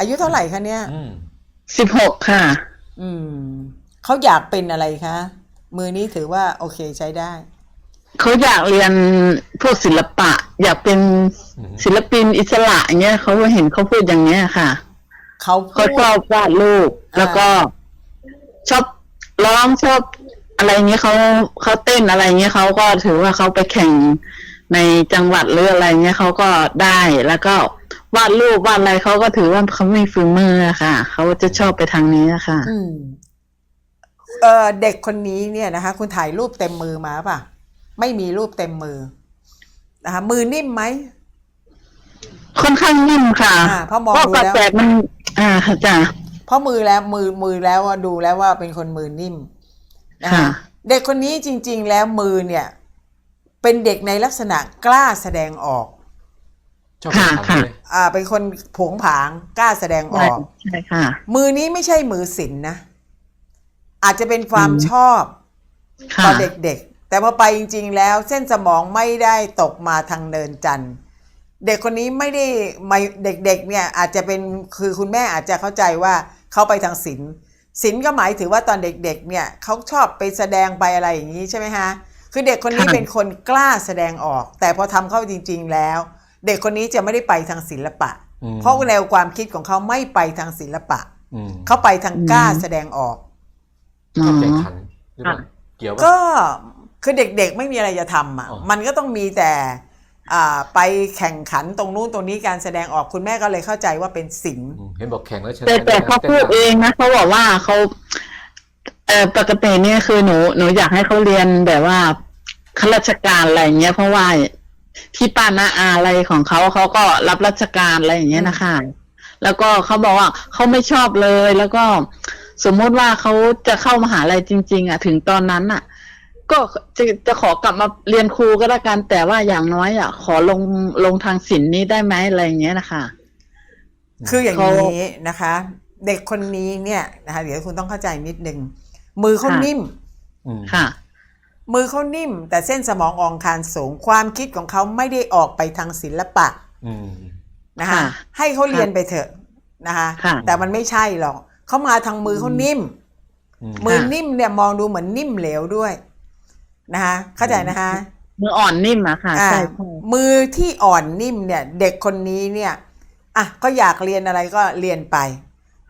อายุเท่าไหร่คะเนี่ย อืมสิบหกค่ะ อืมเขาอยากเป็นอะไรคะ มือนี้ถือว่าโอเคใช้ได้ เขาอยากเรียนพวกศิลปะ อยากเป็นอืมศิลปินอิสระอย่างเงี้ยเขาเห็นเขาพูดอย่างเงี้ยค่ะเขาพูเขาด ชอบวาดรูปอ่า แล้วก็ ชอบร้องชอบอะไรเงี้ยเขาเขาเต้นอะไรเงี้ยเขาก็ถือว่าเขาไปแข่งในจังหวัดหรืออะไรเงี้ยเขาก็ได้แล้วก็ วาดรูปวาดอะไรเขาก็ถือว่าเขามีฝีมืออะค่ะเขาจะชอบไปทางนี้อะค่ะอืมเออเด็กคนนี้เนี่ยนะคะ คุณถ่ายรูปเต็มมือมาป่ะ ไม่มีรูปเต็มมือนะคะมือนิ่มไหมค่อนข้างนิ่มค่ะอ่าเพราะมองเพราะดูกระแล้วแตกมัน อ่าค่ะจ้ะ เพราะมือแล้วมือมือแล้วว่าดูแล้วว่าเป็นคนมือนิ่มนะคะค่ะเด็กคนนี้จริง ๆ แล้วมือเนี่ย เป็นเด็กในลักษณะกล้าแสดงออก ชอบค่ะทำค่ะเลยอ่า เป็นคนผงผางกล้าแสดงอใช่อก ใช่ค่ะ มือนี้ไม่ใช่มือศิลป์นะ อาจจะเป็นความอืม ชอบค่ะตอนเด็กๆ แต่พอไปจริงๆ แล้วเส้นสมองไม่ได้ตกมาทางเนินจันทร์เด็กคนนี้ไม่ได้ไม่เด็กๆ เนี่ยอาจจะเป็นคือคุณแม่อาจจะเข้าใจว่าเขาไปทางศิลป์ศิลป์ก็หมายถึงว่าตอนเด็กๆ เนี่ยเขาชอบไปแสดงไปอะไรอย่างนี้ใช่ไหมฮะ คือเด็กคนนี้ค่ะเป็นคนกล้าแสดงออก แต่พอทำเข้าจริง ๆ แล้ว เด็กคนนี้จะไม่ได้ไปทางศิลปะอืมเพราะแนวความคิดของเขาไม่ไปทางศิลปะอืมเขาไปทางกล้าแสดงออกชอบแข่งขันหรือเปล่าค่ะเกี่ยวก็ป่ะคือเด็กๆไม่มีอะไรจะทำอะอ๋อมันก็ต้องมีแต่อ่าไปแข่งขันตรงนู้นตรงนี้การแสดงออกคุณแม่ก็เลยเข้าใจว่าเป็นศิลป์อืมเห็นบอกแข่งแล้วชนะแต่แต่ด้วยนะเขาพูดต้นรำเองนะเขาบอกว่าเขาเออปกติเนี่ยคือหนูหนูอยากให้เขาเรียนแบบว่าข้าราชการอะไรอย่างเงี้ยเพราะว่า ที่ป้านาอาอะไรของเขาเขาก็รับราชการอะไรอย่างเงี้ยนะคะ แล้วก็เขาบอกว่าเขาไม่ชอบเลย แล้วก็สมมติว่าเขาจะเข้ามหาลัยจริง ๆ อะ ถึงตอนนั้นอะ ก็จะจะขอกลับมาเรียนครูก็แล้วกันแต่ว่าอย่างน้อยอะ ขอลงลงทางศิลป์นี้ได้ไหมอะไรอย่างเงี้ยนะคะ คืออย่างเขานี้นะคะ เด็กคนนี้เนี่ยนะคะเดี๋ยวคุณต้องเข้าใจนิดนึงมือเขาค่ะนิ่มอืมค่ะ มือเขานิ่ม แต่เส้นสมองอองคารสูง ความคิดของเขาไม่ได้ออกไปทางศิลปะอืมนะคะค่ะให้เขาเรียนไปเถอะนะคะค่ะแต่มันไม่ใช่หรอกเขามาทางมือเขานิ่มอืมมือนิ่มเนี่ยมองดูเหมือนนิ่มเหลวด้วยนะคะเข้าใจนะคะมืออ่อนนิ่มอะค่ะอ่าใช่ใช่มือที่อ่อนนิ่มเนี่ย เด็กคนนี้เนี่ยอะก็อยากเรียนอะไรก็เรียนไป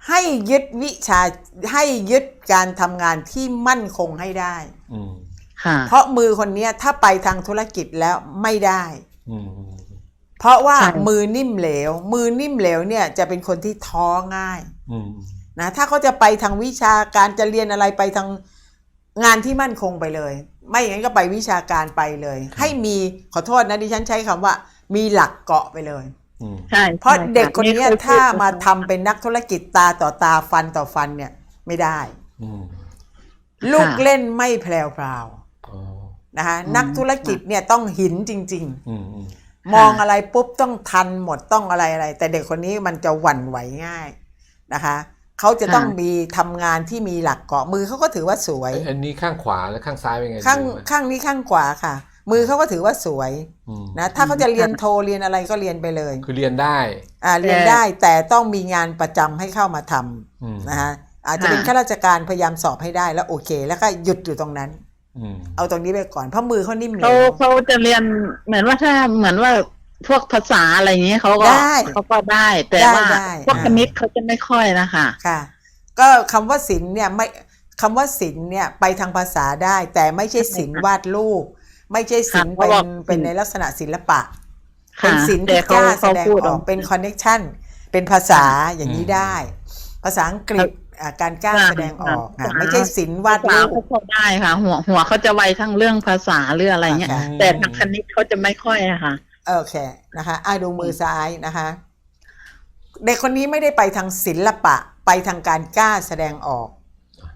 ให้ยึดวิชาให้ยึดการทำงานที่มั่นคงให้ได้อืมค่ะ เพราะมือคนเนี้ยถ้าไปทางธุรกิจแล้วไม่ได้อืมเพราะว่าใช่มือนิ่มเหลว มือนิ่มเหลวเนี่ยจะเป็นคนที่ท้อง่ายอืมนะถ้าเขาจะไปทางวิชาการจะเรียนอะไรไปทางงานที่มั่นคงไปเลย ไม่อย่างนั้นก็ไปวิชาการไปเลย ให้มีขอโทษนะดิฉันใช้คำว่า มีหลักเกาะไปเลยอืมใช่เพราะใช่เด็กคนเนี้ยยถ้ามาทำเป็นนักธุรกิจตาต่อตาฟันต่อฟันเนี่ยไม่ได้อืมลูกเล่นไม่แพรวพราวอ๋อ นะคะนักธุรกิจเนี่ยต้องหินจริงอืมอืมๆมองอะไรปุ๊บต้องทันหมดต้องอะไรอะไร แต่เด็กคนนี้มันจะหวั่นไหวง่ายนะคะเขาจะต้องมีทำงานที่มีหลักเกาะมือเขาก็ถือว่าสวยเอ้ยอันนี้ข้างขวาแล้วข้างซ้ายเป็นไงข้างดูไหมข้างนี้ข้างขวาค่ะ มือเขาก็ถือว่าสวยอืมนะถ้าเขาจะเรียนโทเรียนอะไรก็เรียนไปเลย คือเรียนได้อ่าเรียนได้แต่ต้องมีงานประจำให้เข้ามาทำอืมนะฮะอาจจะเป็นข้าราชการพยายามสอบให้ได้แล้วโอเค แล้วก็หยุดอยู่ตรงนั้นอืม เอาตรงนี้ไปก่อนเพราะมือเขานิ่มเหลเขาวเขาจะเรียนเหมือนว่าถ้าเหมือนว่าพวกภาษาอะไรอย่างเงี้ยเขาก็ได้เขาก็ได้ แต่ได้ว่าได้พวกอ่าคณิตเขาจะไม่ค่อยนะคะค่ะ ก็คำว่าศิลป์เนี่ยไม่คำว่าศิลป์เนี่ยไปทางภาษาได้ แต่ไม่ใช่ศิลป์วาดรูป ไม่ใช่ศิลป์ค่ะเป็นเพราะว่าเป็นในลักษณะศิลปะค่ะเป็นศิลป์แต่ที่กเขาล้าแสเขาดงพูดออกเป็นคอนเน็ชันเป็นภาษาอย่างนี้ได้ ภาษาอังกฤษอ่า การกล้าแสดงออกอะไม่ใช่ศิลป์วาดภาษารูปเขาพอได้ค่ะ หัวหัวเขาจะไวทั้งเรื่องภาษาหรืออะไรเงี้ยค่ะแต่ทางคณิตเขาจะไม่ค่อยอะค่ะโอเคนะคะอะดูมือซ้ายนะคะเด็กคนนี้ไม่ได้ไปทางศิลปะไปทางการกล้าแสดงออก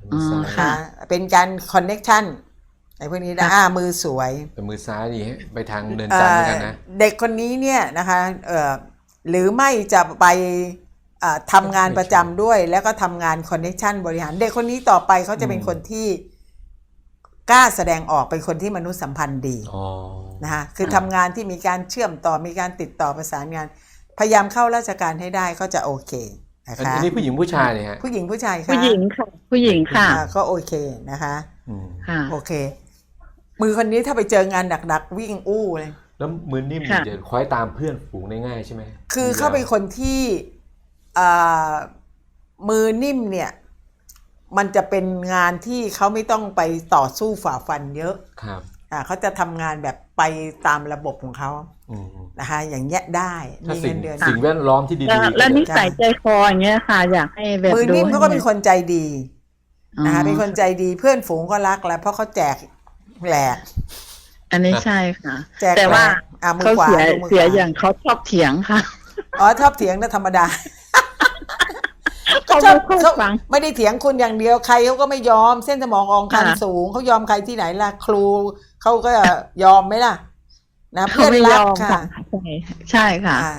มือซ้าอ๋อยค่ะนะเป็นการคอนเน็ชันไอ้พวกนี้นะค่ะอ่ามือสวยแต่มือซ้ายนี่ไปทางเดินจันทร์เหมือนกันนะเอ่อเด็กคนนี้เนี่ยนะคะเอ่อหรือไม่จะไปอ่า ทำงานประจำด้วย แล้วก็ทำงานคอนเน็ชันบริหาร เด็กคนนี้ต่อไปเขาจะเป็นอืมคนที่กล้าแสดงออกเป็นคนที่มนุษยสัมพันธ์ดีอ๋อนะคะคือทำงานที่มีการเชื่อมต่อมีการติดต่อประสานงาน พยายามเข้าราชการให้ได้ก็จะโอเคนะอันคะอันนี้ผู้หญิงผู้ชายเนี่ยฮะผู้หญิงผู้ชายคะผู้หญิงค่ะผู้หญิงค่ะอ่าก็โอเคนะคะอืมค่ะโอเค มือคนนี้ถ้าไปเจองานหนักๆวิ่งอู้เลยแล้วมือนิ่มค่ะจะคล้อยตามเพื่อนฝูงได้ง่ายใช่ไหมคือเขาเป็นคนที่อ่า มือนิ่มเนี่ย มันจะเป็นงานที่เขาไม่ต้องไปต่อสู้ฝ่าฟันเยอะครับอ่าเขาจะทำงานแบบไปตามระบบของเขาอืมนะคะ อย่างเงี้ยได้ถ้ามีสิ่เงิงนเดือน สิ่งแวดล้อมที่ดีแล้วๆแล้วนิก็จะสัยใจคออย่างเงี้ยค่ะ อยากให้แบบมือนิ่มดูเขาก็เป็นคนใจดีอ๋อนะคะเป็นคนใจดีเพื่อนฝูงก็รักแล้วเพราะเขาแจกแหลก อันนี้ใช่ค่ะ แจกแต่ว่า หลกอะมือเขาขวาเสียดูมือเสียขวาอย่างเขาชอบเถียงค่ะ อ๋อชอบเถียงนะธรรมดาเขา ชอบไม่ค่อยเขาฟังไม่ได้เถียงคุณอย่างเดียวใครเขาก็ไม่ยอม เส้นสมองอองคันค่ะสูงเขายอมใครที่ไหนล่ะ ครูเขาก็ยอมไหมล่ะ นะเขาเพื่อนไม่ยรักอมค่ะค่ะ ใช่ใช่ค่ะอ่า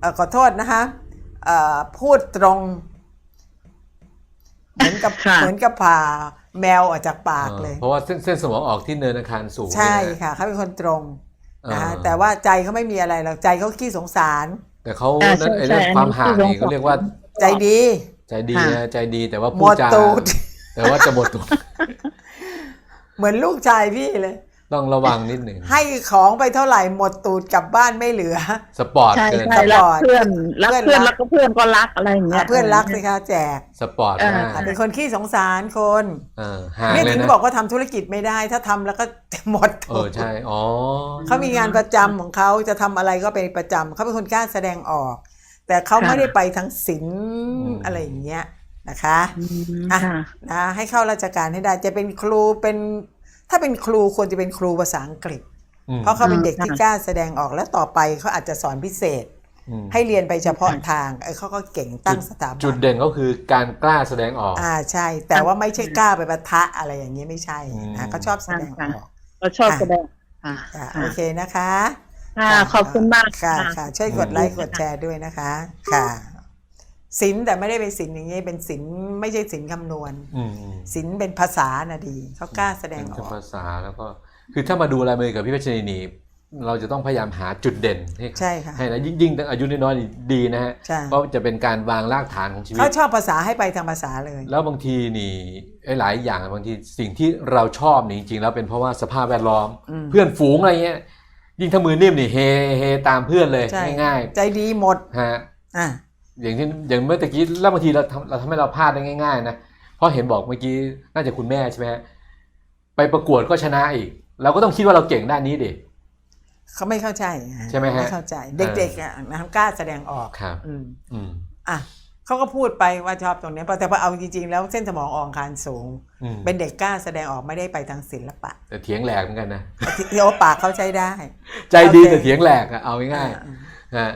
เอ่อขอโทษนะคะเอ่อพูดตรง เหมือนกับค่ะเหมือนกับผ่าแมวออกจากปากเลย เพราะว่าเส้นเส้นสมองออกที่เนินอาคารสูง ใช่เนี่ยนค่ะเขาเป็นคนตรงนะคะอ่าแต่ว่าใจเขาไม่มีอะไรหรอกใจเขาขี้สงสาร แต่เขาอ่านั่นใช่ไอ้เรื่องใช่ความห่างอันนี้นี่คือเขาเรียกว่า ใจดี ใจดีค่ะนะใจดีแต่ว่าหมพูดดจาตูดแต่ว่าจะหมดตูดเหมือนลูกชายพี่เลย ต้องระวังนิดหนึ่งให้ของไปเท่าไหร่หมดตูดกลับบ้านไม่เหลือ สปอร์ตใช่เกินใช่รักเพื่อนรักเพื่อนเพื่อนรักแล้วก็เพื่อนก็รักอะไรอย่างเงี้ยเพื่อนรักสิคะแจกสปอร์ตเออมากอะเป็นคนขี้สงสารคนเออห่างเนี่ยเลยถึงนะบอกว่าทำธุรกิจไม่ได้ ถ้าทำแล้วก็หมดเออใช่อ๋อเขามีงานประจำของเขาจะทำอะไรก็เป็นประจำเขาเป็นคนกล้าแสดงออก แต่เขาไม่ได้ไปทางศิลป์อะไรอย่างเงี้ยนะคะอืมอะค่ะนะให้เข้าราชการให้ได้จะเป็นครูเป็นถ้าเป็นครูควรจะเป็นครูภาษาอังกฤษอืมเพราะเขาเป็นเด็กที่ค่ะกล้าแสดงออกแล้วต่อไปเขาอาจจะสอนพิเศษอืมให้เรียนไปเฉพาะทางเออเขาก็เก่งตั้งสถาบันจุดเด่นก็คือการกล้าแสดงออกอ่าใช่ แต่ว่าไม่ใช่กล้าไปปะทะอะไรอย่างนี้ไม่ใช่อืมนะเขาชอบแสดงออกเราชอบแสดงค่ะค่ะค่ะโอเคนะคะ ค่ะขอบคุณมากค่ะค่ะค่ะ ช่วยกดไลค์กดแชร์ด้วยนะคะ ค่ะศิลป์แต่ไม่ได้เป็นศิลป์อย่างนี้เป็นศิลป์ไม่ใช่ศิลป์คำนวณอืมอืมศิลป์เป็นภาษาน่ะดีเขากล้าแสดงอเป็นอกภาษาแล้วก็คือถ้ามาดูลายมือกับพี่เพชรนีเราจะต้องพยายามหาจุดเด่นให้ใช่ค่ะให้นะยิ่งยิ่งอายุน้อยๆนี่ดีนะฮะใช่เพราะจะเป็นการวางรากฐานของชีวิตเขาชอบภาษาให้ไปทางภาษาเลย แล้วบางทีนี่ไอ้หลายอย่างบางทีสิ่งที่เราชอบนี่จริงๆแล้วเป็นเพราะว่าสภาพแวดล้อมอืมเพื่อนฝูงอะไรเงี้ย ยิ่งถ้ามือนิ่มนี่เฮเฮตามเพื่อนเลยใช่ ง่ายใจดีหมดๆฮะอะอย่างที่อย่างเมื่อตะกี้แล้วบางทีเราทำเราทำให้เราพลาดได้ง่าย ๆ นะเพราะเห็นบอกเมื่อกี้น่าจะคุณแม่ใช่ไหมฮะไปประกวดก็ชนะอีก เราก็ต้องคิดว่าเราเก่งด้านนี้ดิ เขาไม่เข้าใจใช่ไหมฮะ ไม่เข้าใจ เด็กๆอะนะครับกล้าแสดงออก ครับ อืม อืม อะ เขาก็พูดไปว่าชอบตรงเนี้ยแต่พอเอาจริงๆ แล้วเส้นสมองอ่อนคานสูงอืมเป็นเด็กกล้าแสดงออกไม่ได้ไปทางศิลปะ แต่เถียงแหลกเหมือนกันนะที่โอปากเขาใช้ได้ ใจดีโอเคแต่เถียงแหลกอะเอาง่ายอ่าๆฮะ